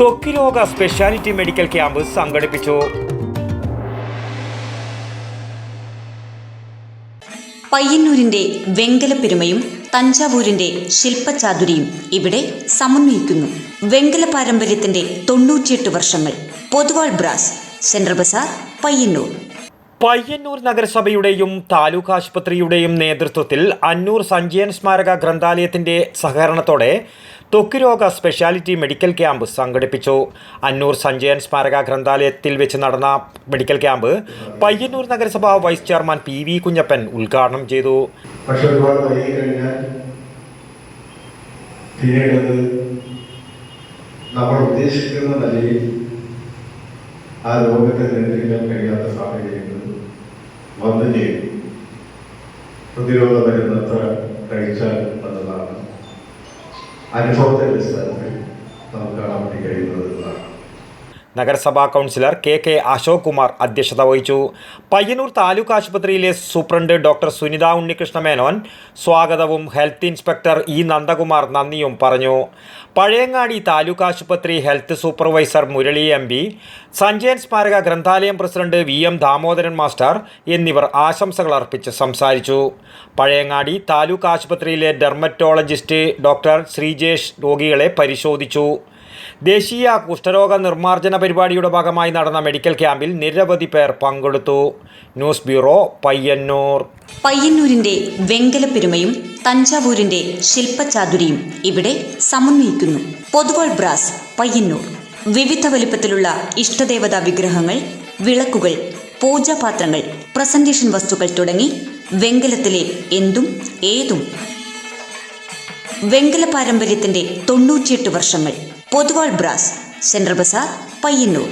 ത്വക്ക് രോഗ speciality medical camp സംഘടിപ്പിച്ചു. പയ്യന്നൂരിന്റെ വെങ്കലപ്പെരുമയും തഞ്ചാവൂരിന്റെ ശില്പചാതുരിയും ഇവിടെ സമന്വയിക്കുന്നു. വെങ്കല പാരമ്പര്യത്തിന്റെ തൊണ്ണൂറ്റിയെട്ട് വർഷങ്ങൾ. Poduval brass central bazaar Payyanur. Payyanur നഗരസഭയുടെയും taluk ആശുപത്രിയുടെയും നേതൃത്വത്തിൽ അന്നൂർ സഞ്ജയൻ സ്മാരക ഗ്രന്ഥാലയത്തിന്റെ സഹകരണത്തോടെ ത്വക്ക് രോഗ സ്പെഷ്യാലിറ്റി മെഡിക്കൽ ക്യാമ്പ് സംഘടിപ്പിച്ചു. അന്നൂർ സഞ്ജയൻ സ്മാരക ഗ്രന്ഥാലയത്തിൽ വെച്ച് നടന്ന മെഡിക്കൽ ക്യാമ്പ് പയ്യന്നൂർ നഗരസഭ vice chairman P V Kunhappan ഉദ്ഘാടനം ചെയ്തു. ആ രോഗത്തെ നിയന്ത്രിക്കാൻ കഴിയാത്ത സാഹചര്യങ്ങൾ വന്നു ചെയ്യും പ്രതിരോധ മരുന്ന് കഴിച്ചാൽ എന്നതാണ് അനുഭവത്തെ അടിസ്ഥാനത്തിൽ നമുക്ക് കാണാൻ വേണ്ടി കഴിയുന്നത് എന്നാണ് നഗരസഭാ councillor K K Ashok Kumar അധ്യക്ഷത വഹിച്ചു. പയ്യന്നൂർ താലൂക്ക് ആശുപത്രിയിലെ സൂപ്രണ്ട് ഡോക്ടർ സുനിത ഉണ്ണികൃഷ്ണ മേനോൻ സ്വാഗതവും ഹെൽത്ത് ഇൻസ്പെക്ടർ ഇ നന്ദകുമാർ നന്ദിയും പറഞ്ഞു. പഴയങ്ങാടി താലൂക്ക് ആശുപത്രി health supervisor Murali M P Sanjayan സ്മാരക ഗ്രന്ഥാലയം president V M Damodaran master എന്നിവർ ആശംസകൾ അർപ്പിച്ച് സംസാരിച്ചു. പഴയങ്ങാടി താലൂക്ക് ആശുപത്രിയിലെ ഡെർമറ്റോളജിസ്റ്റ് ഡോക്ടർ ശ്രീജേഷ് രോഗികളെ പരിശോധിച്ചു. ദേശീയ കുഷ്ഠരോഗ നിർമ്മാർജന പരിപാടിയുടെ ഭാഗമായി നടന്ന മെഡിക്കൽ ക്യാമ്പിൽ നിരവധി പേർ പങ്കെടുത്തു. News bureau Payyanur. പയ്യന്നൂരിന്റെ വെങ്കലപ്പെരുമയും തഞ്ചാവൂരിന്റെ ശില്പചാതുരിയും ഇവിടെ സമന്വയിക്കുന്നു. പൊതുവാൾ ബ്രാസ് പയ്യന്നൂർ. വിവിധ വലിപ്പത്തിലുള്ള ഇഷ്ടദേവതാ വിഗ്രഹങ്ങൾ വിളക്കുകൾ പൂജാപാത്രങ്ങൾ പ്രസന്റേഷൻ വസ്തുക്കൾ തുടങ്ങി വെങ്കലത്തിലെ എന്തും ഏതും. വെങ്കല പാരമ്പര്യത്തിന്റെ തൊണ്ണൂറ്റിയെട്ട് വർഷങ്ങൾ. Poduval brass central Bazar Payyanur